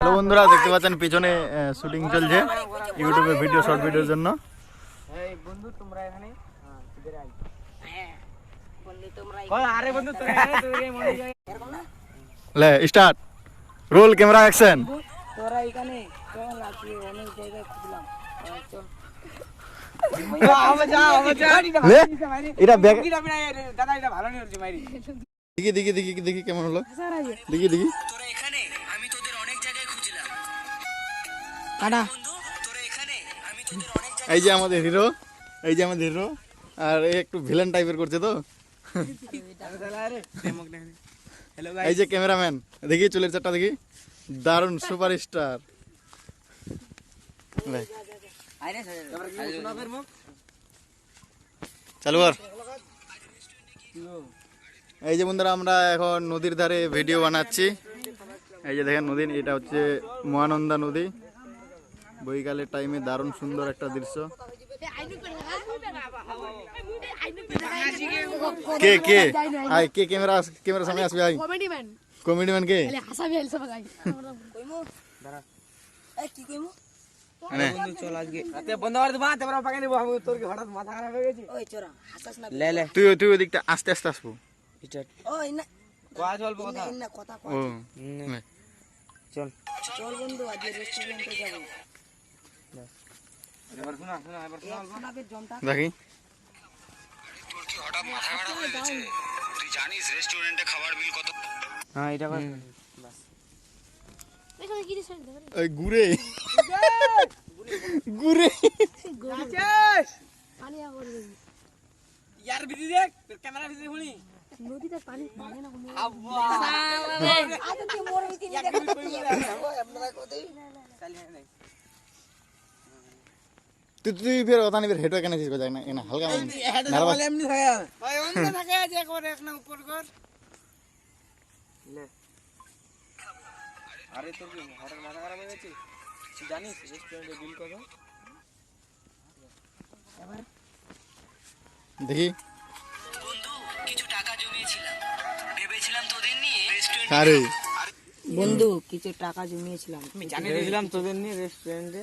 Hello বন্ধুরা দেখতে পাচ্ছেন পিছনে শুটিং চলছে ইউটিউবে ভিডিও শর্ট ভিডিওর জন্য। হ্যাঁ হ্যাঁ লে স্টার্ট রোল ক্যামেরা অ্যাকশন তোরা এখানে? চল আজকে অনেক জায়গায় খুঁজলাম চল। আমা যা আমা যা। লে এটা ব্যাগ দাদা এটা ভালো নিয়ে হচ্ছে মাইরি। দেখি দেখি দেখি দেখি কেমন হলো। দেখি দেখি। এই যে আমাদের হিরো, এই যে আমাদের হিরো। আর একটু ভিলেন টাইপের করছে তো। এই যে ক্যামেরাম্যান দেখি চুলের চারটা দেখি। দারুণ সুপার স্টার চালু এই যে বন্ধুরা, আমরা এখন নদীর ধারে ভিডিও বানাচ্ছি। এই যে দেখেন নদী, এটা হচ্ছে মহানন্দা নদী। বৈকালের টাইমে দারুণ সুন্দর একটা দৃশ্য। কে কে? আয় কে ক্যামেরা ক্যামেরা সামনে আসবে আয়। কমেডি ম্যান কমেডি ম্যান কে? হাসাবি হেলসা ভাই কইমু এই কি কইমু চল আজকে রাতে বন্ধ করে দেবা তারপর পাকে দেবো আমি তোর কি হঠাৎ মাথা খারাপ গেছে ওই চোরা হাসাস না লে লে। তুই তুই ওই দিকটা আস্তে আস্তে আসব। কথা চল। চল বন্ধু আজ রেস্টুরেন্টে যাব। দেখি। তুই জানিস রেস্টুরেন্টে খাবার বিল কত হ্যাঁ এটা কর এখানে কি দিছ ওই ঘুরে তুই তুই ফের কথা নিবি হেঁটো কেন না এনা হালকা নার্ভাস। এমনি থাকে ভাই অন্য থাকে যে একবার এক না উপর কর আরে তোর কি হঠাৎ মাথা খারাপ হয়ে গেছে? জানিস রেস্টুরেন্টে বিল কত? দেখি। বন্ধু কিছু টাকা জমিয়েছিলাম। ভেবেছিলাম তোদের নিয়ে রেস্টুরেন্টে আরে। বন্ধু কিছু টাকা জমিয়েছিলাম। আমি জানিয়েছিলাম তোদের নিয়ে রেস্টুরেন্টে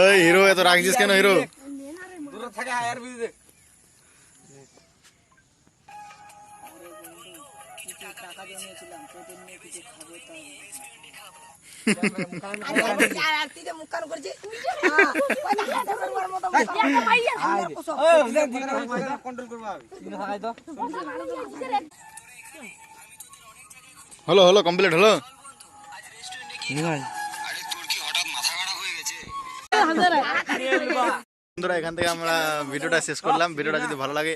এই হিরো এত রাখছিস কেন হলো হলো কমপ্লিট হলো বন্ধুরা, এখান থেকে আমরা ভিডিওটা শেষ করলাম। ভিডিওটা যদি ভালো লাগে,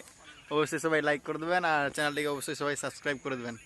অবশ্যই সবাই লাইক করে দেবেন আর চ্যানেলটিকে অবশ্যই সবাই সাবস্ক্রাইব করে দেবেন।